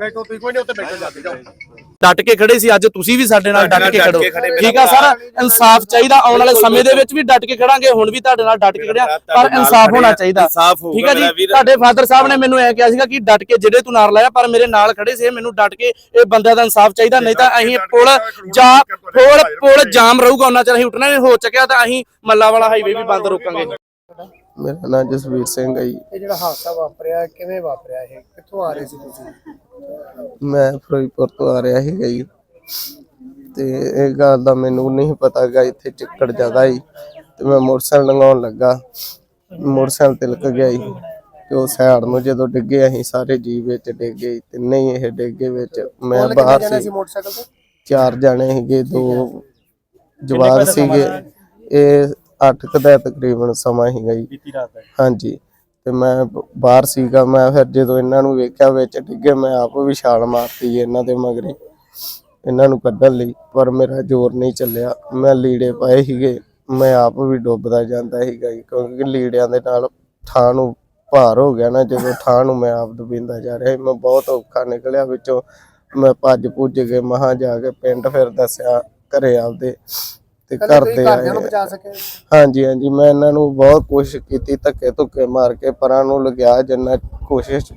ਬੈਠੋ ਤੁਸੀਂ ਕੋਈ ਨਹੀਂ ਉੱਤੇ ਬੈਠੋ ਜਾ ਕੇ ਜਾਓ। ਡਟ ਕੇ ਖੜੇ ਸੀ ਅੱਜ ਤੁਸੀਂ ਵੀ ਸਾਡੇ ਨਾਲ ਡਟ ਕੇ ਖੜੋ। ਠੀਕ ਆ ਸਰ ਇਨਸਾਫ ਚਾਹੀਦਾ ਆਉਣ ਵਾਲੇ ਸਮੇਂ ਦੇ ਵਿੱਚ ਵੀ ਡਟ ਕੇ ਖੜਾਂਗੇ ਹੁਣ ਵੀ ਤੁਹਾਡੇ ਨਾਲ ਡਟ ਕੇ ਖੜਿਆ ਪਰ ਇਨਸਾਫ ਹੋਣਾ ਚਾਹੀਦਾ। ਠੀਕ ਆ ਜੀ। ਤੁਹਾਡੇ ਫਾਦਰ ਸਾਹਿਬ ਨੇ ਮੈਨੂੰ ਐ ਕਿਹਾ ਸੀਗਾ ਕਿ ਡਟ ਕੇ ਜਿਹੜੇ ਤੂੰ ਨਾਰ ਲਾਇਆ ਪਰ ਮੇਰੇ ਨਾਲ ਖੜੇ ਸੀ ਮੈਨੂੰ ਡਟ ਕੇ ਇਹ ਬੰਦਿਆਂ ਦਾ ਇਨਸਾਫ ਚਾਹੀਦਾ ਨਹੀਂ ਤਾਂ ਅਸੀਂ ਪੁਲ ਜਾਂ ਪੁਲ ਪੁਲ ਜਾਮ ਰਹੂਗਾ ਉਹਨਾਂ ਚਿਰ ਅਸੀਂ ਉੱਠਣਾ ਨਹੀਂ ਹੋ ਚੱਕਿਆ ਤਾਂ ਅਸੀਂ ਮੱਲਾ ਵਾਲਾ ਹਾਈਵੇ ਵੀ ਬੰਦ ਰੋਕਾਂਗੇ। ਮੇਰਾ ਨਾਮ ਜਸਵੀਰ ਸਿੰਘ ਹੈ ਜੀ। ਇਹ ਜਿਹੜਾ ਹਾਦਸਾ ਵਾਪਰਿਆ ਕਿਵੇਂ ਵਾਪਰਿਆ ਇਹ? ਕਿੱਥੋਂ ਆ ਰਹੇ ਸੀ ਤੁਸੀਂ? ਮੈਂ ਫਿਰੋਜ਼ਪੁਰ ਤੋਂ ਆ ਰਿਹਾ ਸੀਗਾ ਜੀ। ਤੇ ਇਹ ਗੱਲ ਦਾ ਮੈਨੂੰ ਨਹੀਂ ਪਤਾ ਗਾ ਇੱਥੇ ਚਿੱਕੜ ਜ਼ਿਆਦਾ ਸੀ ਤੇ ਮੈਂ ਮੋਟਰਸਾਈਕਲ ਲੰਘਾਉਣ ਲੱਗਾ। ਮੋਟਰਸਾਈਕਲ ਤਿਲਕ ਗਿਆ ਜੀ ਤੇ ਉਹ ਸਾਈਡ ਨੂੰ ਜਦੋਂ ਡਿੱਗੇ ਅਸੀਂ ਸਾਰੇ ਜੀਵ ਵਿੱਚ ਡਿੱਗੇ ਜੀ, ਤਿੰਨੇ ਹੀ ਇਹ ਡਿੱਗੇ ਵਿੱਚ ਮੈਂ ਬਾਹਰ ਸੀ ਮੋਟਰਸਾਈਕਲ ਤੇ? ਚਾਰ ਜਣੇ ਸੀਗੇ ਦੋ ਜਵਾਨ ਸੀਗੇ। ਇਹ 8 ਕੁ ਦਾ ਤਕਰੀਬਨ ਸਮਾਂ ਸੀਗਾ ਜੀ। ਬੀਤੀ ਰਾਤ ਹਾਂਜੀ ਤੇ ਮੈਂ ਬਾਹਰ ਸੀਗਾ ਮੈਂ ਫਿਰ ਜਦੋਂ ਇਹਨਾਂ ਨੂੰ ਵੇਖਿਆ ਵਿੱਚ ਡਿੱਗੇ ਮੈਂ ਆਪ ਵੀ ਛਾਲ ਮਾਰਤੀ ਇਹਨਾਂ ਦੇ ਮਗਰੇ। ਇਹਨਾਂ ਨੂੰ ਕੱਢਣ ਲਈ ਪਰ ਮੇਰਾ ਜ਼ੋਰ ਨਹੀਂ ਚੱਲਿਆ। ਮੈਂ ਲੀੜੇ ਪਾਏ ਸੀਗੇ ਮੈਂ ਆਪ ਵੀ ਡੁੱਬਦਾ ਜਾਂਦਾ ਸੀਗਾ ਜੀ, ਕਿਉਂਕਿ ਲੀੜਿਆਂ ਦੇ ਨਾਲ ਥਾਂ ਨੂੰ ਭਾਰ ਹੋ ਗਿਆ ਨਾ ਜਦੋਂ ਥਾਂ ਨੂੰ ਮੈਂ ਆਪ ਡੁੱਬਿੰਦਾ ਜਾ ਰਿਹਾ ਸੀ, ਮੈਂ ਬਹੁਤ ਔਖਾ ਨਿਕਲਿਆ ਵਿੱਚੋਂ। ਮੈਂ ਭੱਜ ਭੁੱਜ ਕੇ ਮਹਾ ਜਾ ਕੇ ਪਿੰਡ ਫਿਰ ਦੱਸਿਆ ਘਰੇ ਆਪਦੇ। ਤੇ ਕੱਲੇ ਘਰ ਤੁਸੀਂ ਦੇ ਘਰਦਿਆਂ ਨੂੰ ਆਏ। ਬਚਾ ਸਕੇ। ਹਾਂਜੀ ਹਾਂਜੀ ਮੈਂ ਇਹਨਾਂ ਨੂੰ ਬਹੁਤ ਕੋਸ਼ਿਸ਼ ਕੀਤੀ ਧੱਕੇ ਧੁੱਕੇ ਮਾਰ ਕੇ ਪਰਾਂ ਨੂੰ ਲਗਿਆ ਜਿੰਨਾ ਕੋਸ਼ਿਸ਼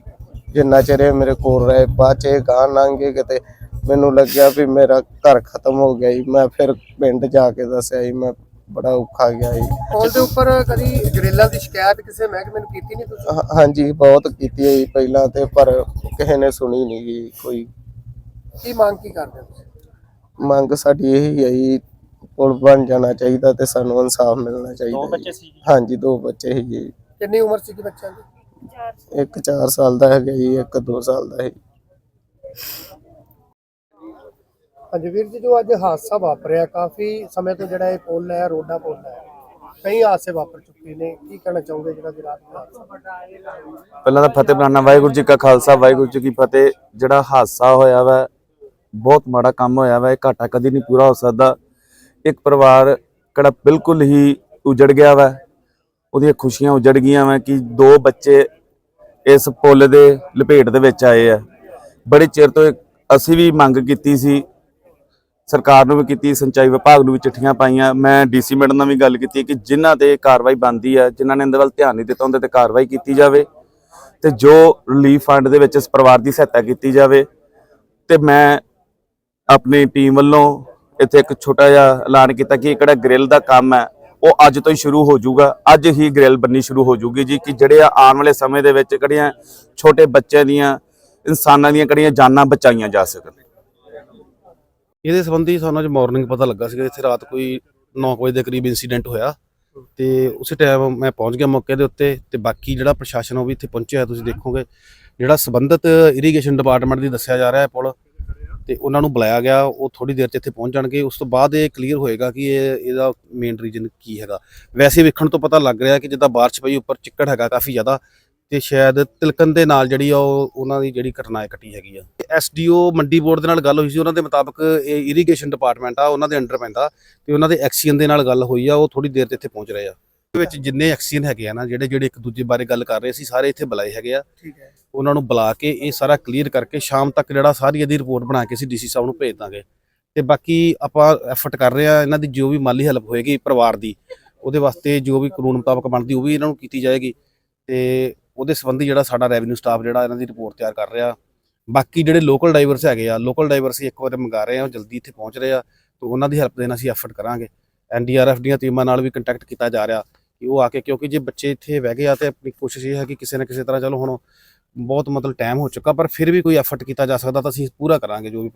ਜਿੰਨਾ ਚਿਰ ਇਹ ਮੇਰੇ ਕੋਲ ਰਹੇ। ਬਾਅਦ ਚ ਇਹ ਗਾਂ ਲੰਘੇ ਕਿਤੇ। ਮੈਨੂੰ ਲੱਗਿਆ ਵੀ ਮੇਰਾ ਘਰ ਖਤਮ ਹੋ ਗਿਆ ਜੀ। ਮੈਂ ਫਿਰ ਪਿੰਡ ਜਾ ਕੇ ਦੱਸਿਆ ਜੀ। ਮੈਂ ਬੜਾ ਔਖਾ ਗਿਆ ਜੀ। ਪੁਲ ਦੇ ਉੱਪਰ ਕਦੀ ਗਰੇਲਾਂ ਦੀ ਸ਼ਿਕਾਇਤ ਕਿਸੇ ਮਹਿਕਮੇ ਨੂੰ ਕੀਤੀ ਨਹੀਂ ਤੁਸੀਂ? ਹਾਂ- ਹਾਂਜੀ ਬਹੁਤ ਕੀਤੀ ਹੈ ਜੀ ਪਹਿਲਾਂ ਤੇ ਪਰ ਕਿਸੇ ਨੇ ਸੁਣੀ ਨਹੀਂ ਜੀ ਕੋਈ। ਕੀ ਮੰਗ ਕੀ ਕਰਦੇ ਹੋ ਤੁਸੀਂ? ਮੰਗ ਸਾਡੀ ਇਹੀ ਹੈ ਜੀ ਪੁਲ ਬਣ ਜਾਣਾ ਚਾਹੀਦਾ ਤੇ ਸਾਨੂੰ ਇਨਸਾਫ ਮਿਲਣਾ ਚਾਹੀਦਾ ਦੋ ਬੱਚੇ ਸੀ ਹਾਂਜੀ ਦੋ ਬੱਚੇ ਸੀ ਜੀ। ਕਿੰਨੀ ਉਮਰ ਸੀ ਬੱਚਿਆਂ ਦੀ? ਇੱਕ 4 ਸਾਲ ਦਾ ਹੈਗਾ ਜੀ ਇੱਕ 2 ਸਾਲ ਦਾ ਹੈ ਹਾਂਜੀ ਵੀਰ ਜੀ ਜੋ ਅੱਜ ਹਾਦਸਾ ਵਾਪਰਿਆ ਕਾਫੀ ਸਮੇਂ ਤੋਂ ਜਿਹੜਾ ਇਹ ਪੁਲ ਹੈ ਰੋਡਾ ਪੁਲ ਹੈ ਕਈ ਹਾਦਸੇ ਵਾਪਰ ਚੁੱਕੇ ਨੇ। ਕੀ ਕਹਿਣਾ ਚਾਹੋਗੇ ਜਿਹੜਾ ਕਿ ਹਾਦਸਾ? ਪਹਿਲਾਂ ਤਾਂ ਫਤਿਹ ਬੁਲਾਣਾ ਵਾਹਿਗੁਰੂ ਜੀ ਕਾ ਖਾਲਸਾ ਵਾਹਿਗੁਰੂ ਜੀ ਕੀ ਫਤਿਹ। ਜਿਹੜਾ ਹਾਦਸਾ ਹੋਇਆ ਵਾ ਬਹੁਤ ਮਾੜਾ ਕੰਮ ਹੋਇਆ ਵਾ ਇਹ ਘਾਟਾ ਕਦੀ ਨਹੀਂ ਪੂਰਾ ਹੋ ਸਕਦਾ। ਇੱਕ ਪਰਿਵਾਰ ਕਿਹੜਾ ਬਿਲਕੁਲ ਹੀ ਉਜੜ ਗਿਆ ਵਾ, ਉਹਦੀਆਂ ਖੁਸ਼ੀਆਂ ਉਜੜ ਗਈਆਂ ਵਾ ਕਿ ਦੋ ਬੱਚੇ ਇਸ ਪੁੱਲ ਦੇ ਲਪੇਟ ਦੇ ਵਿੱਚ ਆਏ ਆ। ਬੜੇ ਚਿਰ ਤੋਂ ਅਸੀਂ ਵੀ ਮੰਗ ਕੀਤੀ ਸੀ, ਸਰਕਾਰ ਨੂੰ ਵੀ ਕੀਤੀ, ਸਿੰਚਾਈ ਵਿਭਾਗ ਨੂੰ ਵੀ ਚਿੱਠੀਆਂ ਪਾਈਆਂ। ਮੈਂ ਡੀਸੀ ਮੈਡਮ ਨਾਲ ਵੀ ਗੱਲ ਕੀਤੀ ਕਿ ਜਿਨ੍ਹਾਂ ਤੇ ਕਾਰਵਾਈ ਬੰਦੀ ਹੈ ਜਿਨ੍ਹਾਂ ਨੇ ਇਹਦੇ ਵੱਲ ਧਿਆਨ ਨਹੀਂ ਦਿੱਤਾ, ਉਹਦੇ ਤੇ ਕਾਰਵਾਈ ਕੀਤੀ ਜਾਵੇ ਤੇ ਜੋ ਰਿਲੀਫ ਫੰਡ ਦੇ ਵਿੱਚ ਇਸ ਪਰਿਵਾਰ ਦੀ ਸਹਾਇਤਾ ਕੀਤੀ ਜਾਵੇ ਤੇ ਮੈਂ ਆਪਣੀ ਟੀਮ ਵੱਲੋਂ ਇੱਥੇ ਇੱਕ ਛੋਟਾ ਜਿਹਾ ਐਲਾਨ ਕੀਤਾ ਕਿ ਇਹ ਕਿਹੜਾ ਗ੍ਰਿਲ ਦਾ ਕੰਮ ਹੈ, ਉਹ ਅੱਜ ਤੋਂ ਹੀ ਸ਼ੁਰੂ ਹੋ ਜਾਊਗਾ। ਅੱਜ ਹੀ ਗ੍ਰਿਲ ਬੰਨੀ ਸ਼ੁਰੂ ਹੋ ਜਾਊਗੀ ਜੀ, ਕਿ ਜਿਹੜੇ ਆ ਆਉਣ ਵਾਲੇ ਸਮੇਂ ਦੇ ਵਿੱਚ ਕਿਹੜੀਆਂ ਛੋਟੇ ਬੱਚਿਆਂ ਦੀਆਂ, ਇਨਸਾਨਾਂ ਦੀਆਂ ਕਿਹੜੀਆਂ ਜਾਨਾਂ ਬਚਾਈਆਂ ਜਾ ਸਕਣ। ਇਹਦੇ ਸੰਬੰਧੀ ਸਾਨੂੰ ਅੱਜ ਮਾਰਨਿੰਗ ਪਤਾ ਲੱਗਾ ਸੀਗਾ, ਇੱਥੇ ਰਾਤ ਕੋਈ 9 ਵਜੇ ਦੇ ਕਰੀਬ ਇਨਸੀਡੈਂਟ ਹੋਇਆ। ਤੇ ਉਸੇ ਟਾਈਮ ਮੈਂ ਪਹੁੰਚ ਗਿਆ ਮੌਕੇ ਦੇ ਉੱਤੇ, ਤੇ ਬਾਕੀ ਜਿਹੜਾ ਪ੍ਰਸ਼ਾਸਨ ਉਹ ਵੀ ਇੱਥੇ ਪਹੁੰਚਿਆ, ਤੁਸੀਂ ਦੇਖੋਗੇ। ਜਿਹੜਾ ਸੰਬੰਧਿਤ ਇਰੀਗੇਸ਼ਨ ਡਿਪਾਰਟਮੈਂਟ ਦੀ ਦੱਸਿਆ ਜਾ ਰਿਹਾ ਹੈ ਪੁਲ ਤੇ ਉਹਨਾਂ ਨੂੰ ਬੁਲਾਇਆ ਗਿਆ, ਉਹ ਥੋੜੀ ਦੇਰ 'ਚ ਇੱਥੇ ਪਹੁੰਚ ਜਾਣਗੇ। ਉਸ ਤੋਂ ਬਾਅਦ ਇਹ ਕਲੀਅਰ ਹੋਏਗਾ ਕਿ ਇਹ, ਇਹਦਾ ਮੇਨ ਰੀਜਨ ਕੀ ਹੈਗਾ। ਵੈਸੇ ਵੇਖਣ ਤੋਂ ਪਤਾ ਲੱਗ ਰਿਹਾ ਕਿ ਜਿੱਦਾਂ ਬਾਰਿਸ਼ ਪਈ ਉੱਪਰ, ਚਿੱਕੜ ਹੈਗਾ ਕਾਫੀ ਜ਼ਿਆਦਾ ਤੇ ਸ਼ਾਇਦ ਤਿਲਕਣ ਦੇ ਨਾਲ ਜਿਹੜੀ ਆ ਉਹ, ਉਹਨਾਂ ਦੀ ਜਿਹੜੀ ਘਟਨਾ ਹੈ ਘਟੀ ਹੈਗੀ ਆ। ਐਸਡੀਓ ਮੰਡੀ ਬੋਰਡ ਦੇ ਨਾਲ ਗੱਲ ਹੋਈ ਸੀ, ਉਹਨਾਂ ਦੇ ਮੁਤਾਬਕ ਇਹ ਇਰੀਗੇਸ਼ਨ ਡਿਪਾਰਟਮੈਂਟ ਆ, ਉਹਨਾਂ ਦੇ ਅੰਡਰ ਪੈਂਦਾ ਤੇ ਉਹਨਾਂ ਦੇ ਐਕਸੀਅਨ ਦੇ ਨਾਲ ਗੱਲ ਹੋਈ ਆ, ਉਹ ਥੋੜੀ ਦੇਰ ਤੇ ਇੱਥੇ ਪਹੁੰਚ ਰਹੇ ਆ। ਵਿੱਚ ਜਿੰਨੇ ਐਕਸੀਅਨ ਹੈਗੇ ਆ ਨਾ ਜਿਹੜੇ ਜਿਹੜੇ ਇੱਕ ਦੂਜੇ ਬਾਰੇ ਗੱਲ ਕਰ ਰਹੇ ਸੀ ਸਾਰੇ ਇੱਥੇ ਬੁਲਾਏ ਹੈਗੇ ਆ। ਠੀਕ ਹੈ। ਉਹਨਾਂ ਨੂੰ ਬੁਲਾ ਕੇ ਇਹ ਸਾਰਾ ਕਲੀਅਰ ਕਰਕੇ ਸ਼ਾਮ ਤੱਕ ਜਿਹੜਾ ਸਾਰੀ ਇਹਦੀ ਰਿਪੋਰਟ ਬਣਾ ਕੇ ਅਸੀਂ ਡੀਸੀ ਸਾਹਿਬ ਨੂੰ ਭੇਜ ਦਾਂਗੇ। ਤੇ ਬਾਕੀ ਆਪਾਂ ਐਫਰਟ ਕਰ ਰਹੇ ਆ ਇਹਨਾਂ ਦੀ ਜੋ ਵੀ ਮਾਲੀ ਹੈਲਪ ਹੋਏਗੀ ਪਰਿਵਾਰ ਦੀ ਉਹਦੇ ਵਾਸਤੇ ਜੋ ਵੀ ਕਾਨੂੰਨ ਮੁਤਾਬਕ ਬਣਦੀ ਉਹ ਵੀ ਇਹਨਾਂ ਨੂੰ ਕੀਤੀ ਜਾਏਗੀ। ਤੇ ਉਹਦੇ ਸੰਬੰਧੀ ਜਿਹੜਾ ਸਾਡਾ ਰੈਵਨਿਊ ਸਟਾਫ ਜਿਹੜਾ ਇਹਨਾਂ ਦੀ ਰਿਪੋਰਟ ਤਿਆਰ ਕਰ ਰਿਹਾ। ਬਾਕੀ ਜਿਹੜੇ ਲੋਕਲ ਡਰਾਈਵਰਸ ਹੈਗੇ ਆ ਲੋਕਲ ਡਰਾਈਵਰ ਅਸੀਂ ਇੱਕ ਵਾਰ ਮੰਗਾ ਰਹੇ ਆ ਉਹ ਜਲਦੀ ਇੱਥੇ ਪਹੁੰਚ ਰਹੇ ਆ ਤੇ ਉਹਨਾਂ ਦੀ ਹੈਲਪ ਦੇਣ ਅਸੀਂ ਐਫਰਟ ਕਰਾਂਗੇ। ਐਨਡੀਆਰਐਫ ਦੀਆਂ ਟੀਮਾਂ ਨਾਲ ਵੀ ਕੰਟੈਕਟ ਕੀਤਾ ਜਾ ਰਿਹਾ। ਕਿ ਉਹ ਆ ਕੇ ਕਿਉਂਕਿ ਜੇ ਬੱਚੇ ਇੱਥੇ ਬਹਿ ਗਏ ਆ ਤੇ ਆਪਣੀ ਕੋਸ਼ਿਸ਼ ਇਹ ਹੈ ਕਿ ਕਿਸੇ ਨਾ ਕਿਸੇ ਤਰ੍ਹਾਂ ਚਲੋ ਹੁਣ ਬਹੁਤ ਮਤਲਬ ਟਾਈਮ ਹੋ ਚੁੱਕਾ ਪਰ ਫਿਰ ਵੀ ਕੋਈ ਐਫਰਟ ਕੀਤਾ ਜਾ ਸਕਦਾ ਤਾਂ ਅਸੀਂ ਪੂਰਾ ਕਰਾਂਗੇ ਜੋ ਵੀ